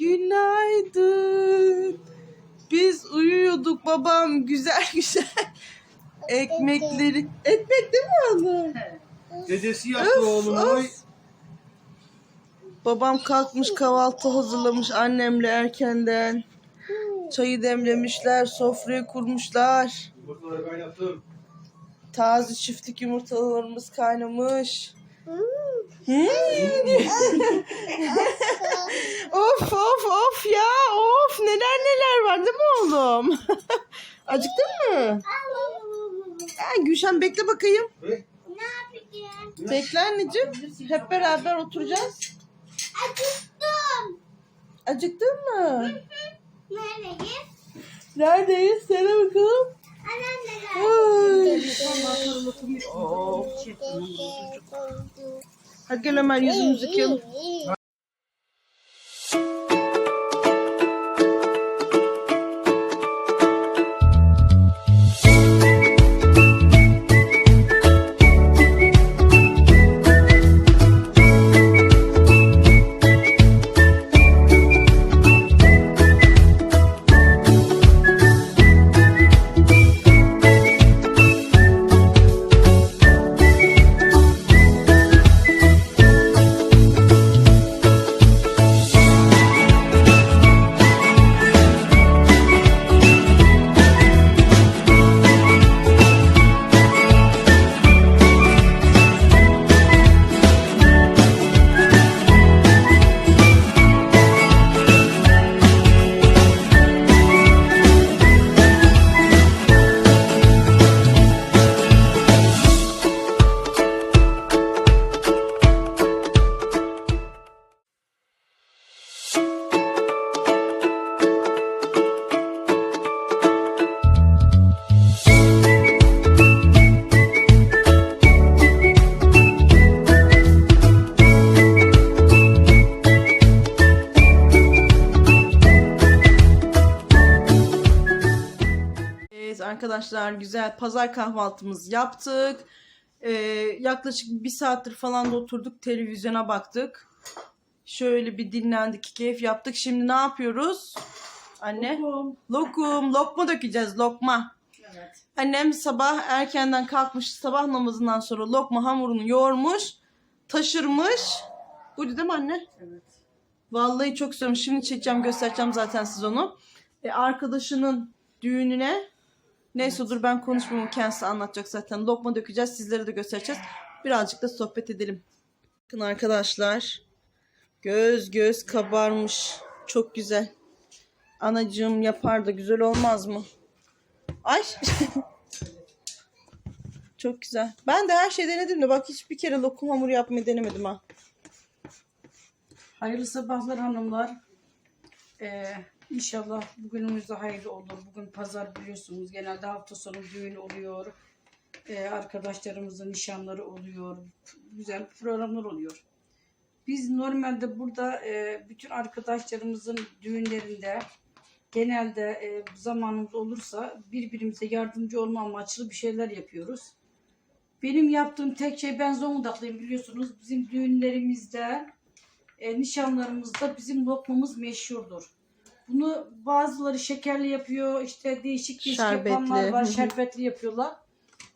Günaydın. Biz uyuyorduk babam güzel güzel. Ekmekleri. Ekmek değil mi oğlum? Dedesi yaptı oğlum. Oy. Babam kalkmış kahvaltı hazırlamış annemle erkenden. Çayı demlemişler, sofrayı kurmuşlar. Yumurtaları kaynattım. Taze çiftlik yumurtalarımız kaynamış. Of of of ya of neler neler var değil mi oğlum? Acıktın mı? Ha, Gülşen bekle bakayım. Ve Ne yapacağım? Bekle anneciğim. Hep beraber oturacağız. Acıktım. Acıktın mı? Neredeyiz? Neredeyiz? Söyle bakalım. Hadi gel Ömer yüzümüzü yıkayalım. Güzel pazar kahvaltımızı yaptık. Ee, yaklaşık bir saattir falan da oturduk televizyona baktık. Şöyle bir dinlendik keyif yaptık. Şimdi ne yapıyoruz? Anne? Lokum. Lokum. Lokma dökeceğiz lokma. Evet. Annem sabah erkenden kalkmış sabah namazından sonra lokma hamurunu yoğurmuş. Taşırmış. Buydu değil mi anne? Evet. Vallahi çok istiyorum. Şimdi çekeceğim göstereceğim zaten siz onu. E, arkadaşının düğününe neyse dur ben konuşmamı kendisi anlatacak zaten. Lokma dökeceğiz sizlere de göstereceğiz. Birazcık da sohbet edelim. Bakın arkadaşlar. Göz göz kabarmış. Çok güzel. Anacığım yapar da güzel olmaz mı? Ay. Çok güzel. Ben de her şey denedim de bak hiçbir kere lokum hamuru yapmayı denemedim ha. Hayırlı sabahlar hanımlar. Ee, inşallah bugünümüz de hayırlı olur. Bugün pazar biliyorsunuz. Genelde hafta sonu düğün oluyor. Ee, arkadaşlarımızın nişanları oluyor. Güzel programlar oluyor. Biz normalde burada e, bütün arkadaşlarımızın düğünlerinde genelde e, zamanımız olursa birbirimize yardımcı olma amaçlı bir şeyler yapıyoruz. Benim yaptığım tek şey ben Zonguldak'lıyım biliyorsunuz. Bizim düğünlerimizde e, nişanlarımızda bizim lokmamız meşhurdur. Bunu bazıları şekerli yapıyor, işte değişik değişik Şerbetli. yapanlar var, Hı hı. şerbetli yapıyorlar.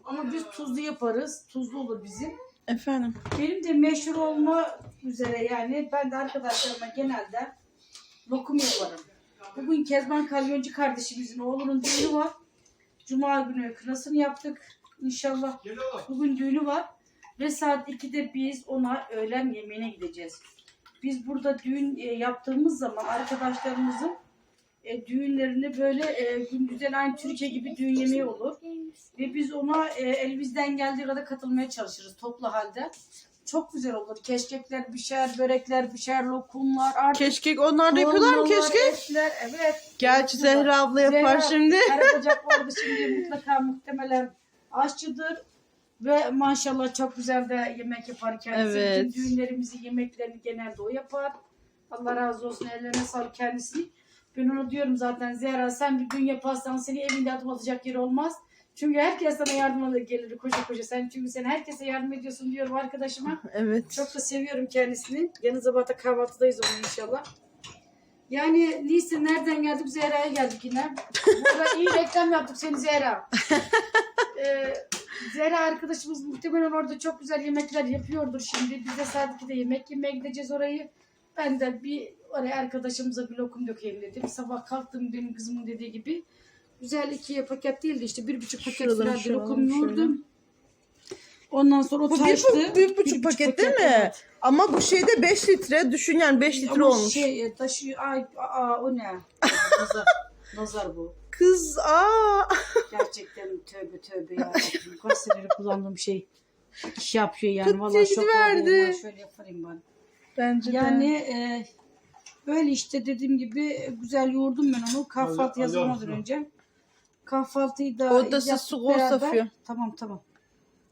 Ama biz tuzlu yaparız, tuzlu olur bizim. Efendim. Benim de meşhur olma üzere yani ben de arkadaşlarıma genelde lokum yaparım. Bugün Kezban Kalyoncu kardeşimizin oğlunun düğünü var. Cuma günü kınasını yaptık. İnşallah. Bugün düğünü var ve saat 2'de biz ona öğlen yemeğine gideceğiz. Biz burada düğün e, yaptığımız zaman arkadaşlarımızın e, düğünlerini böyle e, gündüzden aynı Türkiye gibi düğün yemeği olur. Ve biz ona e, elimizden geldiği kadar katılmaya çalışırız toplu halde. Çok güzel olur. Keşkekler pişer, börekler pişer, lokumlar. Artık Keşkek onlar da yapıyorlar mı dolmalar, keşke? etler, Evet. Gerçi yapıyorlar. Zehra abla yapar Zehra- şimdi. Karabacak vardı şimdi mutlaka muhtemelen aşçıdır. Ve maşallah çok güzel de yemek yapar kendisi. Evet. Bütün düğünlerimizi, yemeklerini genelde o yapar. Allah razı olsun ellerine sağlık kendisini. Ben ona diyorum zaten Zehra sen bir düğün yaparsan seni evinde adım atacak yer olmaz. Çünkü herkes sana yardıma gelir koşa koşa. Sen çünkü sen herkese yardım ediyorsun diyorum arkadaşıma. Evet. Çok da seviyorum kendisini. Yarın sabah da kahvaltıdayız onun inşallah. Yani Nisa nereden geldik? Zehra'ya geldik yine. Burada iyi reklam yaptık seni Zehra. Ee, Zehra arkadaşımız muhtemelen orada çok güzel yemekler yapıyordur şimdi. Biz de saat 2'de yemek yemeye gideceğiz orayı. Ben de bir oraya arkadaşımıza bir lokum dökeyim dedim. Sabah kalktım benim kızımın dediği gibi. Güzel iki paket değildi işte bir buçuk paket Şuradan falan bir lokum şöyle. yoğurdum. Ondan sonra o Bu bir, taştı. bu, bir buçuk paket değil mi? evet. Ama bu şeyde 5 litre. Düşün yani 5 litre Ama olmuş. şey e, taşıyor. Ay, aa, o ne? Nazar. Nazar bu. Kız aa. Gerçekten tövbe tövbe ya. Kaç senedir kullandığım şey iş yapıyor yani. Vallahi şok verdi. verdi. Ben şöyle yaparım ben. Bence Yani de. e, böyle işte dediğim gibi güzel yoğurdum ben onu kahvaltı yazılmadan önce. Kahvaltıyı da Odası su beraber. safıyor. Tamam tamam.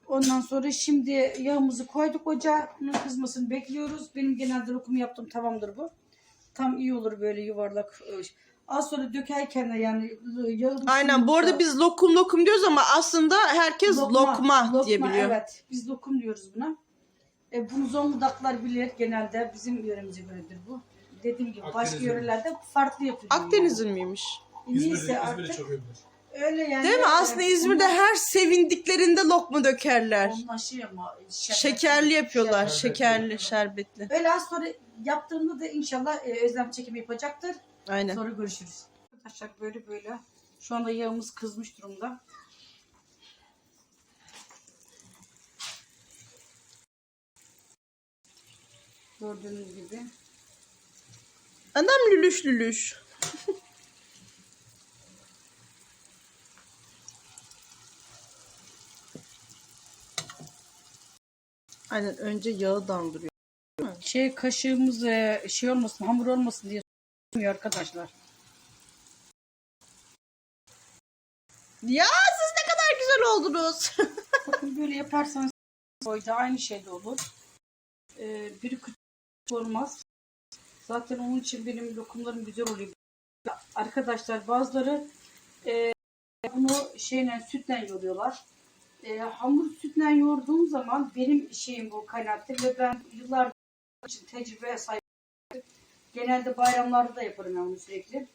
Ondan sonra şimdi yağımızı koyduk ocağa. Bunun kızmasını bekliyoruz. Benim genelde lokum yaptım tamamdır bu. Tam iyi olur böyle yuvarlak. e, Az sonra dökerken de yani yağımız Aynen. Bu arada biz lokum lokum diyoruz ama aslında herkes lokma, diye biliyor. Evet. Biz lokum diyoruz buna. E, bunu Zonguldaklar bilir genelde. Bizim yöremize göredir bu. Dediğim gibi başka Akdeniz'in. yörelerde farklı yapılıyor. Akdeniz'in miymiş? Yani. Neyse İzmir'de, İzmir'de artık çok övülür. öyle yani. Değil mi? Aslında İzmir'de onlar- her sevindiklerinde lokma dökerler. Onlar şey ama şerbetli. Şekerli yapıyorlar. Şerbetli. Şekerli, şerbetli. Öyle az sonra yaptığımda da inşallah e, özlem çekimi yapacaktır. Aynen. Sonra görüşürüz. Arkadaşlar böyle böyle. Şu anda yağımız kızmış durumda. Gördüğünüz gibi. Adam lülüş lülüş. Aynen önce yağı dandırıyor. Şey kaşığımız e, şey olmasın, hamur olmasın diye tutmuyor arkadaşlar. Ya siz ne kadar güzel oldunuz. Bakın böyle yaparsanız boyda aynı şey de olur. Ee, biri olmaz. Zaten onun için benim lokumlarım güzel oluyor. Arkadaşlar bazıları e, bunu şeyle sütle yoğuruyorlar. E, hamur sütle yoğurduğum zaman benim şeyim bu kaynattır ve ben yıllardır için tecrübe sahip. Genelde bayramlarda da yaparım ben bunu sürekli.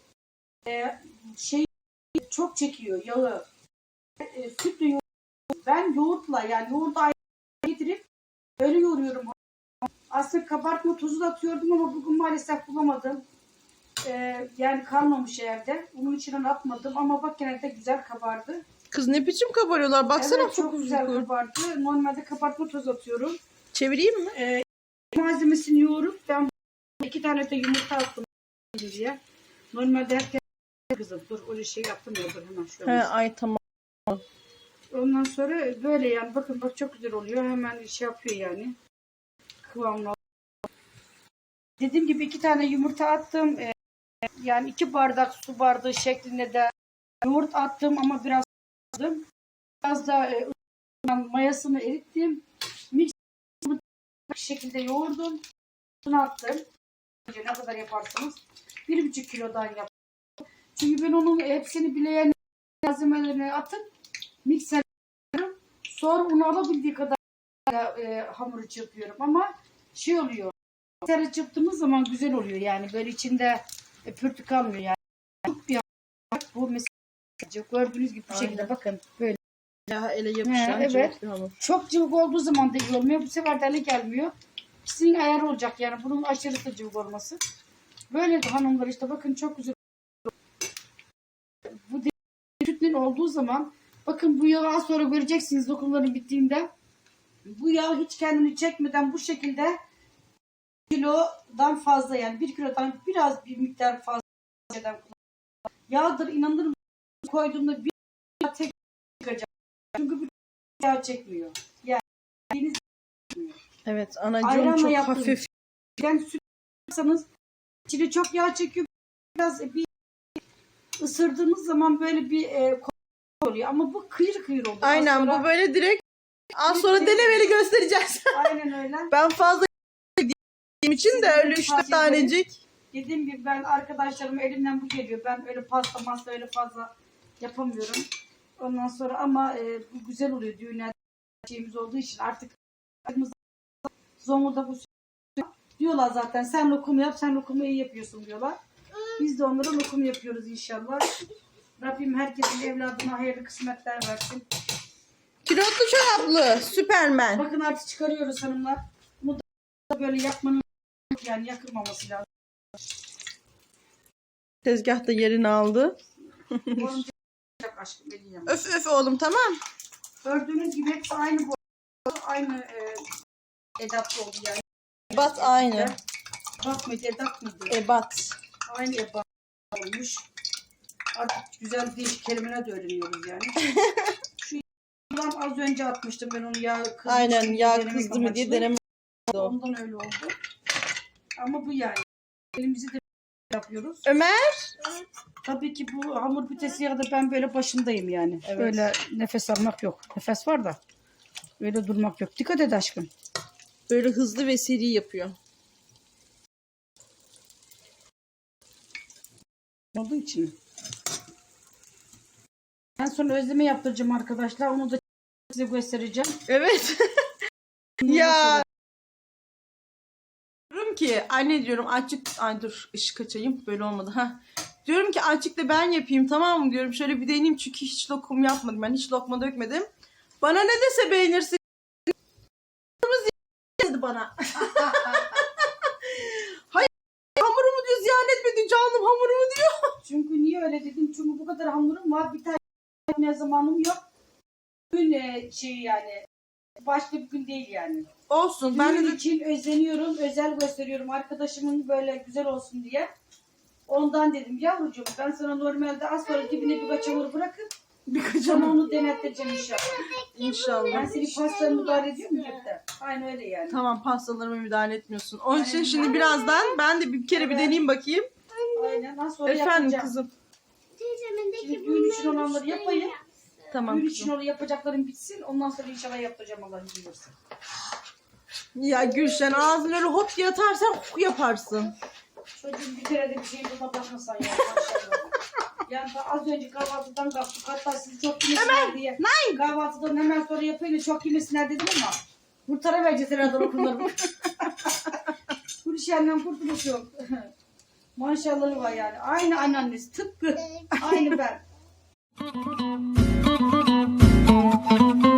E, şey çok çekiyor yağı. E, sütle yoğur- ben yoğurtla yani yoğurdu getirip öyle yoğuruyorum. Aslında kabartma tozu da atıyordum ama bugün maalesef bulamadım. Ee, yani kalmamış evde. Bunun içine atmadım ama bak gene de güzel kabardı. Kız ne biçim kabarıyorlar. Baksana evet, çok güzel fokur. kabardı. Normalde kabartma tozu atıyorum. Çevireyim mi? Ee, malzemesini yoğurup ben iki tane de yumurta attım diye. Normalde herkes kızım dur öyle şey yaptım ya dur hemen şu He, ay tamam. Ondan sonra böyle yani bakın bak çok güzel oluyor. Hemen şey yapıyor yani. Kıvamlı. Dediğim gibi iki tane yumurta attım. Ee, yani iki bardak su bardağı şeklinde de yoğurt attım ama biraz attım. Biraz da e, mayasını erittim. Mix şekilde yoğurdum. Bunu attım. Ne kadar yaparsınız? Bir buçuk kilodan yaptım. Çünkü ben onun hepsini bileyen malzemelerini atıp mikser Sonra unu alabildiği kadar e, hamuru çırpıyorum ama şey oluyor. Mikserle çırptığımız zaman güzel oluyor yani böyle içinde e, pürtü kalmıyor yani. Çok bir bu mesela gördüğünüz gibi bu Aynen. şekilde bakın böyle. Ya ele yapışan He, evet. hamur. Çok cıvık olduğu zaman da iyi olmuyor. Bu sefer de ele gelmiyor. Sizin ayar olacak yani bunun aşırısı cıvık olması. Böyle de hanımlar işte bakın çok güzel. Bu sütlün olduğu zaman bakın bu yağı az sonra göreceksiniz lokumların bittiğinde. Bu yağ hiç kendini çekmeden bu şekilde kilodan fazla yani bir kilodan biraz bir miktar fazla yağdır inanır mısınız koyduğumda bir tek çıkacak. Çünkü bu yağ çekmiyor. Yani deniz Evet anacığım Ayranla çok yaptım. hafif. yani süt yapsanız içine çok yağ çekiyor. Biraz bir ısırdığınız zaman böyle bir e, oluyor. Ama bu kıyır kıyır. Az Aynen sonra- bu böyle direkt az sonra denemeli göstereceğiz. Aynen öyle. ben fazla yediğim için de öyle üç Tavsiye ederim. tanecik. Dediğim gibi ben arkadaşlarım elimden bu geliyor. Ben öyle pasta masa öyle fazla yapamıyorum. Ondan sonra ama e, bu güzel oluyor düğünler şeyimiz olduğu için artık Zonguldak bu diyorlar zaten sen lokum yap sen lokumu iyi yapıyorsun diyorlar. Biz de onlara lokum yapıyoruz inşallah. Rabbim herkesin evladına hayırlı kısmetler versin. Kilotlu çoraplı Süpermen. Bakın artık çıkarıyoruz hanımlar. Bunu da böyle yapmanın yani yakılmaması lazım. Tezgah da yerini aldı. Aşkım eleyemem. Öf öf oğlum tamam. Gördüğünüz gibi hepsi aynı bu. Aynı e, edat oldu yani. Ebat aynı. Bat mıydı edat mıydı? Ebat. Aynı ebat olmuş. Artık güzel değişik kelimeler de öğreniyoruz yani. Şu yılan az önce atmıştım ben onu yağ kızdı. Aynen ya denemek kızdı mı diye deneme oldu. Ondan öyle oldu. Ama bu yani. Elimizi de yapıyoruz. Ömer. Tabii ki bu hamur bitesi ya da ben böyle başındayım yani. Evet. Böyle nefes almak yok. Nefes var da böyle durmak yok. Dikkat et aşkım. Böyle hızlı ve seri yapıyor. Olduğu için. Ben sonra özleme yaptıracağım arkadaşlar. Onu da size göstereceğim. Evet. ya. Ki anne diyorum açık ay dur ışık açayım böyle olmadı ha. Diyorum ki açık da ben yapayım tamam mı diyorum şöyle bir deneyeyim çünkü hiç lokum yapmadım ben hiç lokma dökmedim. Bana ne dese beğenirsin. dedi bana. Hayır hamurumu diyor ziyan etmedin canım hamurumu diyor. Çünkü niye öyle dedim? Çünkü bu kadar hamurum var. Bir tane ne zamanım yok. Gün e, şey yani başka bir gün değil yani. Olsun ben Ben de için özeniyorum, özel gösteriyorum arkadaşımın böyle güzel olsun diye. Ondan dedim yavrucuğum ben sana normalde az sonra dibine birkaç hamur bırakıp birkaç sana onu denettireceğim inşallah. inşallah. Ben senin pastanı müdahale ediyor muyum cepte? Aynı öyle yani. Tamam pastalarıma müdahale etmiyorsun. Onun için şimdi birazdan ben de bir kere bir deneyeyim bakayım. Aynen. Az sonra Efendim yapacağım. kızım. Teyzemindeki Şimdi düğün için olanları yapayım. Tamam Düğün için kızım. onu yapacaklarım bitsin. Ondan sonra inşallah yaptıracağım Allah'ın izniyle. Ya Gülşen ağzını öyle hop diye atarsan huk yaparsın. Çocuğum bir kere de bir şey buna bakmasan ya maşallah. Yani az önce kahvaltıdan kalktık. Hatta sizi çok yemesinler diye. Kahvaltıdan hemen sonra yapayım da çok yemesinler dedim ama kurtaramayacağız herhalde okullarımı. Bu işlerden kurtuluşum. Maşallahı var yani. Aynı anneannesi. Tıpkı. Aynı ben. Evet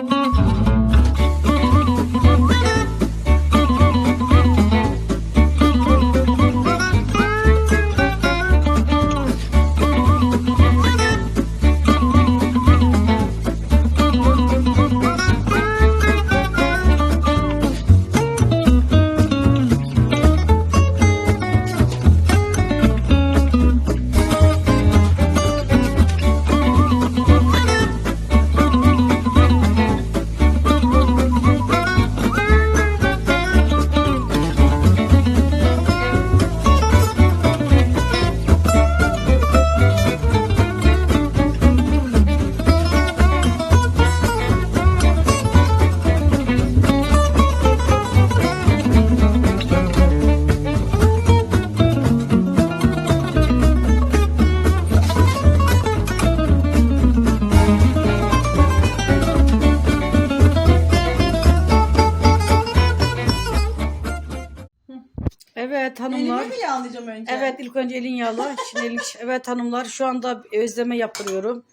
elin, evet hanımlar şu anda özleme yaptırıyorum.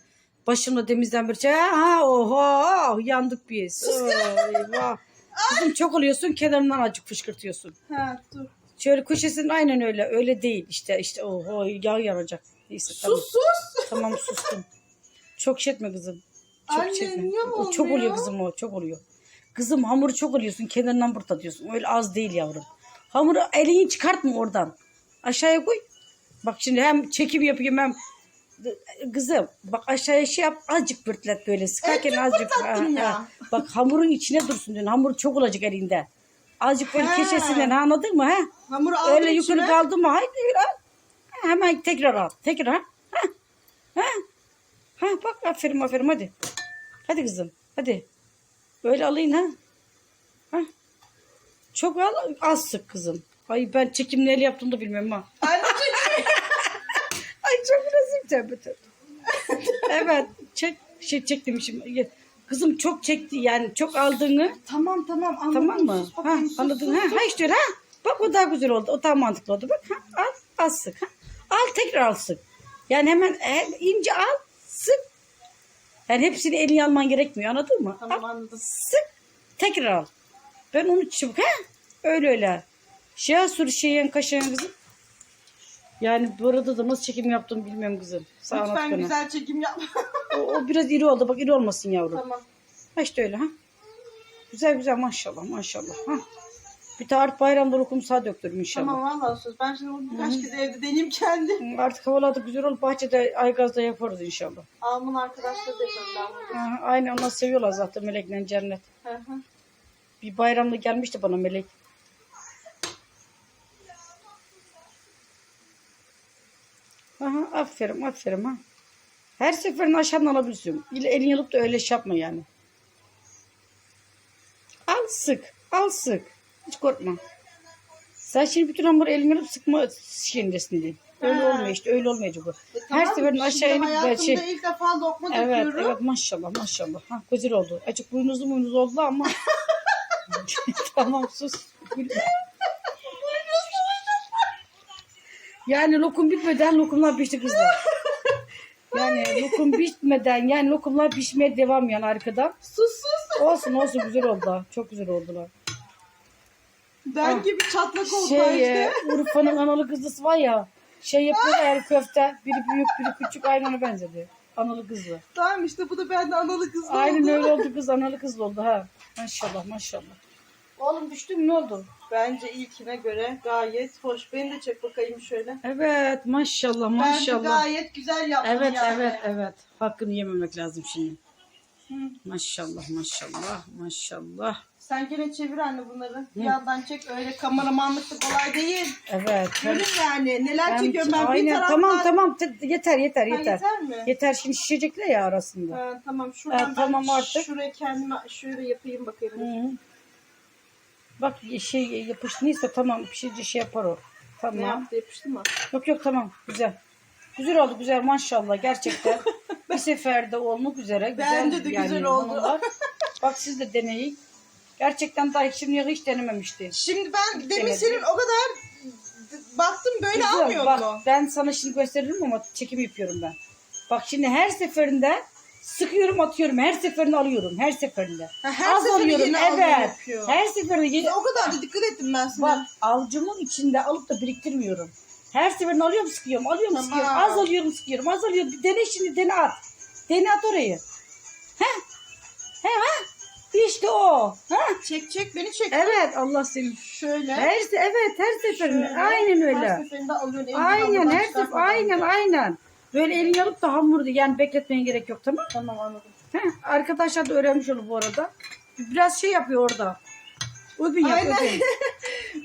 Başımda demizden bir şey. Ha oho yandık biz. Eyvah. Kızım çok oluyorsun kenarından acık fışkırtıyorsun. Ha dur. Şöyle köşesinin aynen öyle. Öyle değil işte işte oho yağ yanacak. Neyse tamam. Sus sus. Tamam sustum. Çok şey etme kızım. Çok Anne, şey etme. niye O çok oluyor kızım o çok oluyor. Kızım hamuru çok oluyorsun kenarından burada diyorsun. Öyle az değil yavrum. Hamuru elini çıkartma oradan. Aşağıya koy. Bak şimdi hem çekim yapayım hem kızım bak aşağıya şey yap azıcık bırtlat böyle sıkarken azıcık. bırtlattın Ha, ya. ha. Bak hamurun içine dursun diyorsun. Hamur çok olacak elinde. Azıcık böyle Ha. keçesinden ha, anladın mı? Ha? Hamuru aldım Öyle yukarı içine. kaldı mı? Haydi al. Ha, Hemen tekrar al. Tekrar. Ha. Ha. Ha bak aferin aferin hadi. Hadi kızım. Hadi. Böyle alayım ha. Ha. Çok al az sık kızım. Ay ben çekim neyle yaptım da bilmem ha. Çok tövbe tövbe. evet çek şey çek demişim. Kızım çok çekti yani çok aldığını tamam tamam anladım. tamam mı? Sus Ha, anladın ha? Ha işte ha. Bak o daha güzel oldu. O daha mantıklı oldu. Bak ha, az, az sık ha. Al tekrar al sık. Yani hemen he- ince al sık. Yani hepsini elini alman gerekmiyor anladın mı? Tamam Al, anladım. sık tekrar al. Ben onu çabuk he öyle öyle. Şey sür şeyin kaşığın kızım. Yani bu arada da nasıl çekim yaptım bilmiyorum kızım. Sağ anlat Lütfen güzel çekim yap. O, o biraz iri oldu bak iri olmasın yavrum. tamam. Ha işte öyle ha. Güzel güzel maşallah maşallah. Ha. Bir de artık bayramda lokum sağ döktürüm inşallah. Tamam vallahi söz. Ben şimdi bunu birkaç kez evde deneyeyim kendim. Hı, Artık havalar da güzel olup bahçede aygazda yaparız inşallah. Alman arkadaşlar da yapıyorum ben bunu. Ha, aynen onlar seviyorlar zaten melekle cennet. Hı hı. Bir bayramda gelmişti bana melek. Aferin aferin ha. Her seferinde aşağıdan alabilirsin. Elini alıp da öyle şey yapma yani. Al sık. Al sık. Hiç korkma. Sen şimdi bütün hamuru elini alıp sıkma şeyindesin diye. Öyle Ha. olmuyor işte. Öyle olmayacak bu. E, Her tamam, seferinde aşağı inip böyle şey. ilk defa lokma Evet döküyorum. evet maşallah maşallah. Ha, güzel oldu. Açık boynuzlu boynuzlu oldu ama. tamam sus. Yani lokum bitmeden lokumlar pişti kızlar. Yani lokum bitmeden yani lokumlar pişmeye devam yani arkadan. Sus sus. Olsun olsun güzel oldu. Çok güzel oldular. Ben Ah. gibi çatlak oldu Şey işte. e, Urfa'nın analı kızlısı var ya. Şey yapıyor her köfte. Biri büyük biri küçük aynı ona benzedi. Analı kızlı. Tamam işte bu da bende analı kız Aynen oldu. öyle oldu kız analı kızlı oldu ha. Maşallah maşallah. Oğlum düştü mü ne oldu? Bence ilkine göre gayet hoş. Beni de çek bakayım şöyle. Evet maşallah Bence maşallah. gayet güzel yaptın Evet yani. evet evet. Hakkını yememek lazım şimdi. Maşallah maşallah maşallah. Sen gene çevir anne bunları. Bir yandan çek. Öyle kameramanlık da kolay değil. Evet. Görün yani. Neler Ben- çekiyorum ben. Bir aynen taraftan... tamam tamam Te- yeter yeter yeter. yeter mi? Yeter şimdi şişecekler ya arasında. Ha, tamam şuradan Ha, tamam artık. şuraya kendime şöyle yapayım bakayım. Hı. Bak şey yapıştıysa tamam pişirince şey yapar o. Ne Tamam. yaptı yapıştı mı? Yok yok tamam güzel. Güzel oldu güzel maşallah gerçekten. bir seferde olmak üzere. Güzel, Bence de güzel oldu. Bak siz de deneyin. Gerçekten daha şimdiye hiç denememişti. Şimdi ben demin denedim. senin o kadar baktım böyle Kızım, almıyor bak? Ben sana şimdi gösteririm ama çekim yapıyorum ben. Bak şimdi her seferinde sıkıyorum atıyorum. Her seferinde alıyorum. Her seferinde. Ha, her Az seferinde alıyorum yeni evet. yapıyor. Her seferinde yeni- O kadar da dikkat ettim ben sana. Bak avucumun içinde alıp da biriktirmiyorum. Her seferinde alıyorum sıkıyorum. Alıyorum Tamam. sıkıyorum. Az alıyorum sıkıyorum. Az alıyorum. Bir dene şimdi dene at. Dene at orayı. He? He ha? İşte o. Ha? Çek çek beni çek. Evet Allah seni. Şöyle. Her se- evet her seferinde. Aynen öyle. Her seferinde alıyorsun. Aynen her sefer çıkartmadan. aynen aynen. Böyle elini alıp da hamuru yani bekletmeye gerek yok tamam Tamam anladım. Heh, Arkadaşlar da öğrenmiş olur bu arada. Biraz şey yapıyor orada. Ubin yap Aynen. ubin.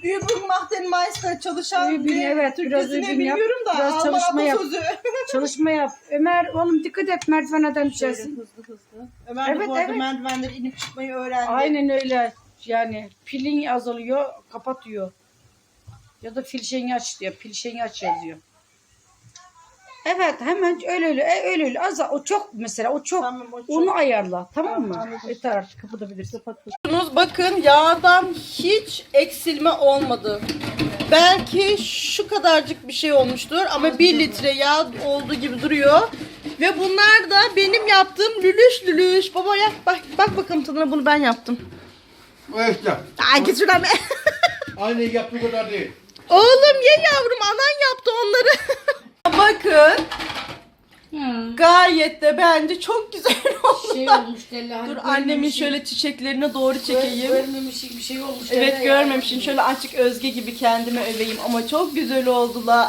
Übung macht den Meister çalışan Übün, bir evet, biraz Türkçesini übün yap, bilmiyorum da biraz Alman çalışma yap. atasözü. Çalışma yap. Ömer oğlum dikkat et merdivenden Şöyle düşersin. hızlı hızlı. Ömer de Evet, bu arada evet. merdivenleri inip çıkmayı öğrendi. Aynen öyle. Yani pilin azalıyor kapatıyor. Ya da fil şeyini aç diyor. Pil şeyini aç yazıyor. Evet hemen öyle öyle e, öyle öyle az o çok mesela o çok Tamam, o çok. onu ayarla tamam mı? anladım. Yeter artık kapatabilirsin. Bakın yağdan hiç eksilme olmadı. Belki şu kadarcık bir şey olmuştur ama 1 litre yağ olduğu gibi duruyor. Ve bunlar da benim yaptığım lülüş lülüş. Baba yak bak, bak bakalım tadına bunu ben yaptım. O işte. Ay git şuradan be. Aynı yaptığı kadar değil. Oğlum ye yavrum anan yaptı onları. Bakın gayet de bence çok güzel oldu. Şey olmuş Della. hani Dur annemin görmemişim. şöyle çiçeklerine doğru çekeyim. Görmemişim bir şey olmuş. Evet Della görmemişim. yani. Şöyle açık özge gibi kendime öveyim ama çok güzel oldular.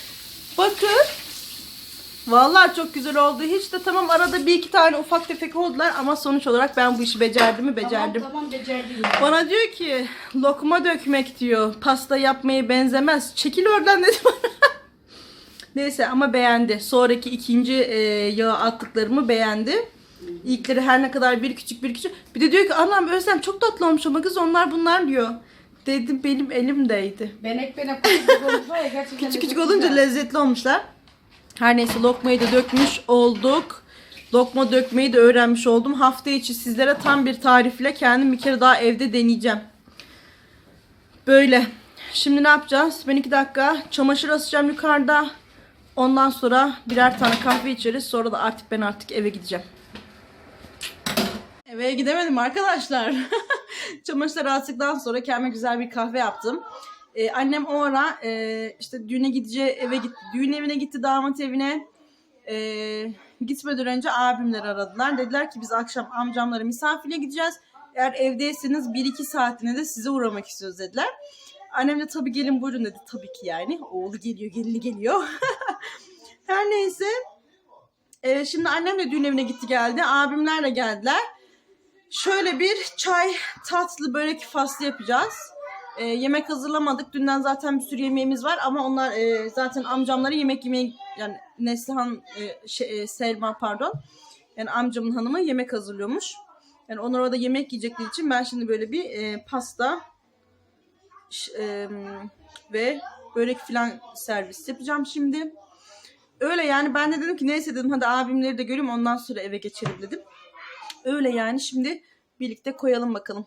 Bakın. Vallahi çok güzel oldu. Hiç de tamam arada bir iki tane ufak tefek oldular ama sonuç olarak ben bu işi becerdim mi becerdim. Tamam tamam becerdin. Bana diyor ki lokma dökmek diyor. Pasta yapmaya benzemez. Çekil oradan dedi bana. Neyse ama beğendi. Sonraki ikinci e, yağ attıklarımı beğendi. İlkleri her ne kadar bir küçük bir küçük. Bir de diyor ki anam Özlem çok tatlı olmuş ama kız onlar bunlar diyor. Dedim benim elimdeydi. Benek benek küçük gerçekten. Küçük küçük olunca lezzetli olmuşlar. Her neyse lokmayı da dökmüş olduk. Lokma dökmeyi de öğrenmiş oldum. Hafta içi sizlere tam bir tarifle kendim bir kere daha evde deneyeceğim. Böyle. Şimdi ne yapacağız? Ben iki dakika çamaşır asacağım yukarıda. Ondan sonra birer tane kahve içeriz. Sonra da artık ben artık eve gideceğim. Eve gidemedim arkadaşlar. Çamaşırları attıktan sonra kendime güzel bir kahve yaptım. Ee, annem o ara e, işte düğüne gideceği eve gitti. Düğün evine gitti, damat evine. Ee, gitmeden önce abimler aradılar. Dediler ki biz akşam amcamlara misafirliğe gideceğiz. Eğer evdeyseniz 1-2 saatine de size uğramak istiyoruz dediler. Annem de tabii gelin buyurun dedi. Tabii ki yani. Oğlu geliyor, gelini geliyor. Her neyse. Ee, şimdi annem de düğün evine gitti geldi. Abimler de geldiler. Şöyle bir çay, tatlı, börek faslı yapacağız. Ee, yemek hazırlamadık. Dünden zaten bir sürü yemeğimiz var ama onlar e, zaten amcamları yemek yemeye yani Neslihan e, şey, e, Selma pardon. Yani amcamın hanımı yemek hazırlıyormuş. Yani onlar orada yemek yiyecekleri için ben şimdi böyle bir e, pasta ve börek falan servis yapacağım şimdi. Öyle yani ben de dedim ki neyse dedim hadi abimleri de göreyim ondan sonra eve geçelim dedim. Öyle yani şimdi birlikte koyalım bakalım.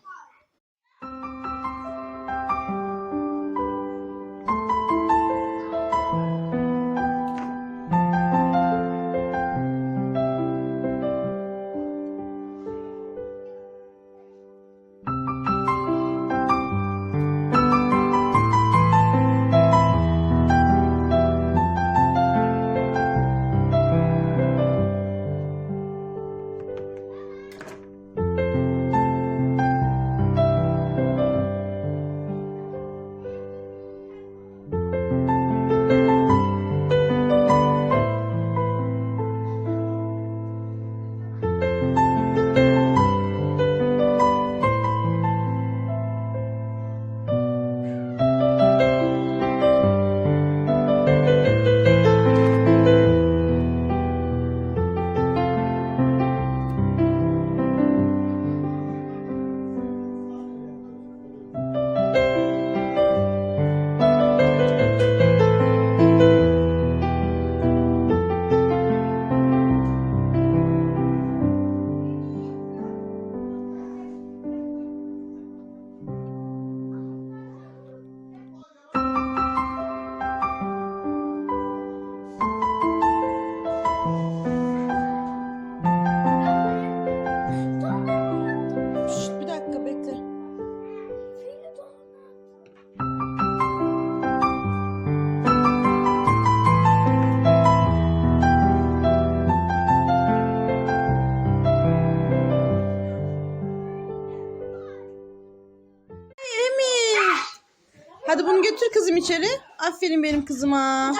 Aferin kızıma.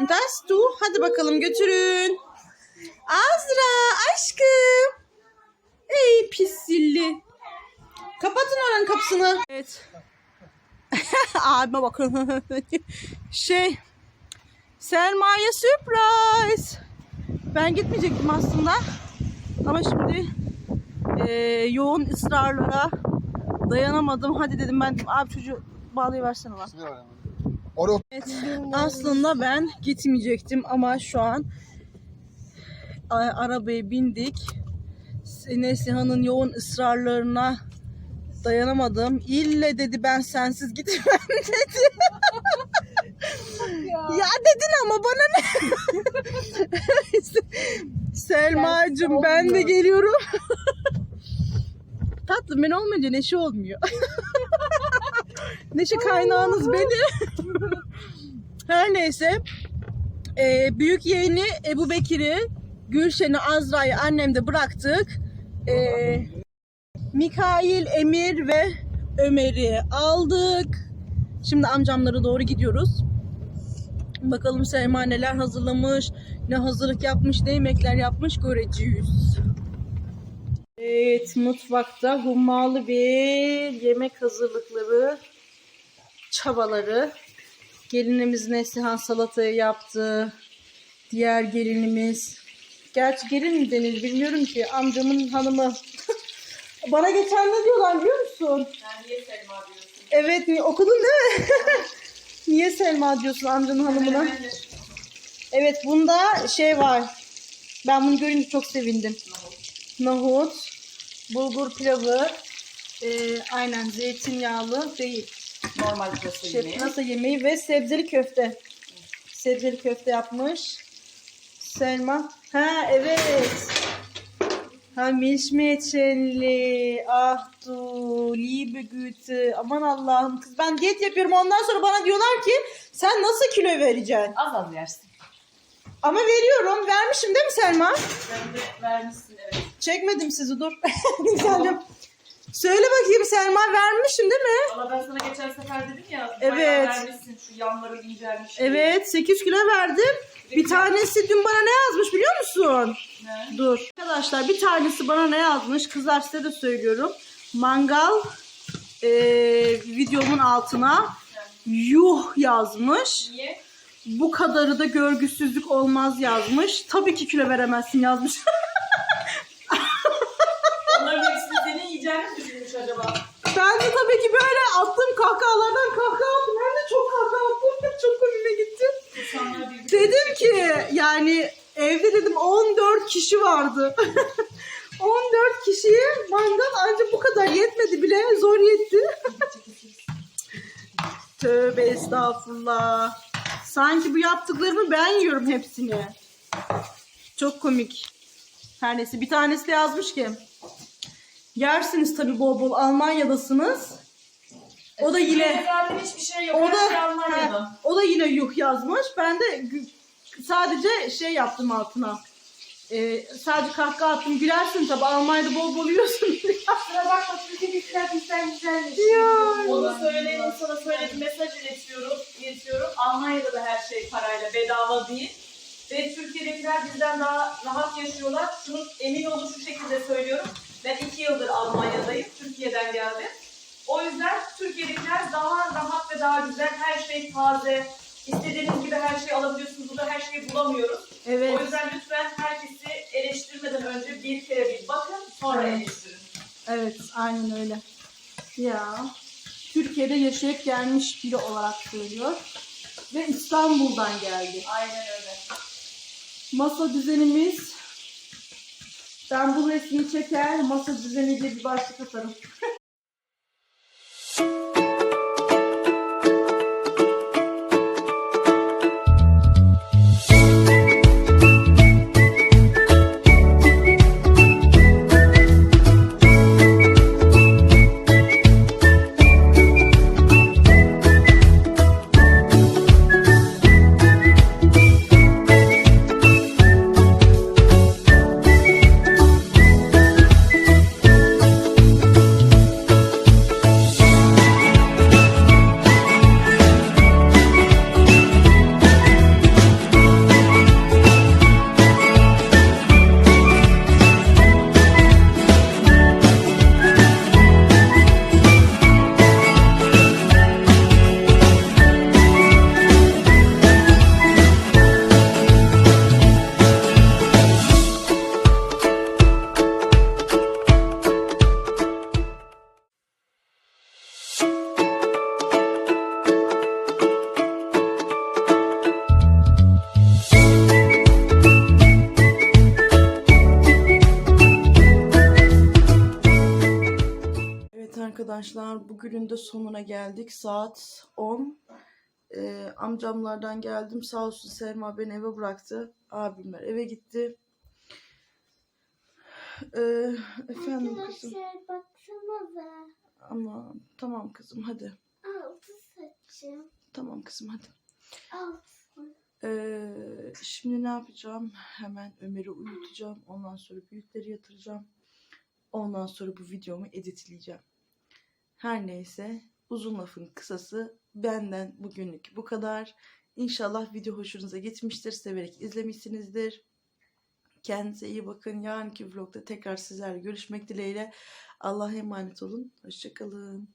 Das du. Hadi bakalım götürün. Azra aşkım. Ey pis zilli. Kapatın oranın kapısını. Evet. Abime bakın. şey. Selma'ya sürpriz. Ben gitmeyecektim aslında. Ama şimdi eee, yoğun ısrarlara dayanamadım. Hadi dedim ben abi çocuğu bağlayıversene lan. Orada Evet, aslında ben gitmeyecektim ama şu an a- arabaya bindik. Neslihan'ın yoğun ısrarlarına dayanamadım. İlle dedi ben sensiz gitmem dedi. ya. dedin ama bana ne? Selma'cığım ben de geliyorum. Tatlım ben olmayınca neşe olmuyor. neşe kaynağınız benim. Her neyse. Ee, büyük yeğeni Ebu Bekir'i, Gülşen'i, Azra'yı annemde bıraktık. Ee, Mikail, Emir ve Ömer'i aldık. Şimdi amcamlara doğru gidiyoruz. Bakalım Selma neler hazırlamış, ne hazırlık yapmış, ne yemekler yapmış göreceğiz. Evet, mutfakta hummalı bir yemek hazırlıkları, çabaları. Gelinimiz Neslihan salatayı yaptı. Diğer gelinimiz. Gerçi gelin mi denir bilmiyorum ki. Amcamın hanımı. Bana geçen ne diyorlar biliyor musun? Evet niye- okudun değil mi? niye Selma diyorsun amcanın hanımına? Evet bunda şey var. Ben bunu görünce çok sevindim. Nohut, bulgur pilavı, e, aynen zeytinyağlı değil. Normal pırasa Şey, yemeği. pırasa yemeği ve sebzeli köfte. Sebzeli köfte yapmış. Selma. Ha evet. Ha Milchmädchenli. Ah du liebe Güte. Aman Allah'ım kız ben diyet yapıyorum ondan sonra bana diyorlar ki sen nasıl kilo vereceksin? Az az yersin. Ama veriyorum. Vermişim değil mi Selma? Sen de vermişsin evet. Çekmedim sizi dur. Güzelim. Söyle bakayım Selma vermişim değil mi? Valla ben sana geçen sefer dedim ya. Evet. vermişsin şu yanları incelmiş. diye. Evet 8 kilo verdim. Bir tanesi dün bana ne yazmış biliyor musun? Ne? Dur. Arkadaşlar bir tanesi bana ne yazmış? Kızlar size de söylüyorum. Mangal eee, videomun altına yuh yazmış. Niye? Bu kadarı da görgüsüzlük olmaz yazmış. Tabii ki kilo veremezsin yazmış. Onların hepsini senin yiyeceğini mi düşünmüş acaba? ben de tabii ki böyle attım kahkahalardan kahkaha attım. Ben de çok kahkaha attım. Çok komime gitti. Dedim ki yani evde dedim 14 kişi vardı. 14 kişiye mangal ancak bu kadar yetmedi bile zor yetti. Tövbe estağfurullah. Sanki bu yaptıklarımı ben yiyorum hepsini. Çok komik. Her neyse bir tanesi de yazmış ki yersiniz tabii bol bol Almanya'dasınız. O da yine hiçbir şey yok. o Her da şey Almanya'da. ha, o da yine yuh yazmış. Ben de gü- sadece şey yaptım altına. Ee, sadece kahkaha attım. Gülersin tabi Almanya'da bol bol yiyorsun. Kusura bakma Türkiye'dekiler bizden güzelmiş. ya. Onu söyleyin sana söylediğim mesaj iletiyorum. iletiyorum. Almanya'da da her şey parayla bedava değil. Ve Türkiye'dekiler bizden daha rahat yaşıyorlar. Şunu emin olun şu şekilde söylüyorum. Ben iki yıldır Almanya'dayım. Türkiye'den geldim. O yüzden Türkiye'dekiler daha rahat ve daha güzel. Her şey taze. İstediğiniz gibi her şeyi alabiliyorsunuz. Burada her şeyi bulamıyoruz. Evet. O yüzden lütfen herkesi eleştirmeden önce bir kere bir bakın sonra Evet. eleştirin. Evet aynen öyle. Ya Türkiye'de yaşayıp gelmiş biri olarak söylüyor. Ve İstanbul'dan geldi. Aynen öyle. Masa düzenimiz ben bu resmi çeker masa düzeni diye bir başlık atarım. arkadaşlar bugünün de sonuna geldik. Saat 10. Ee, amcamlardan geldim. Sağ olsun Selma beni eve bıraktı. Abimler eve gitti. Ee, efendim kızım. Arkadaşlar baksanıza. Ama tamam kızım hadi. Altı saçım. Tamam kızım hadi. Altı. Ee, şimdi ne yapacağım? Hemen Ömer'i uyutacağım. Ondan sonra büyükleri yatıracağım. Ondan sonra bu videomu editleyeceğim. Her neyse uzun lafın kısası benden bugünlük bu kadar. İnşallah video hoşunuza gitmiştir. Severek izlemişsinizdir. Kendinize iyi bakın. Yarınki vlogda tekrar sizlerle görüşmek dileğiyle. Allah'a emanet olun. Hoşçakalın.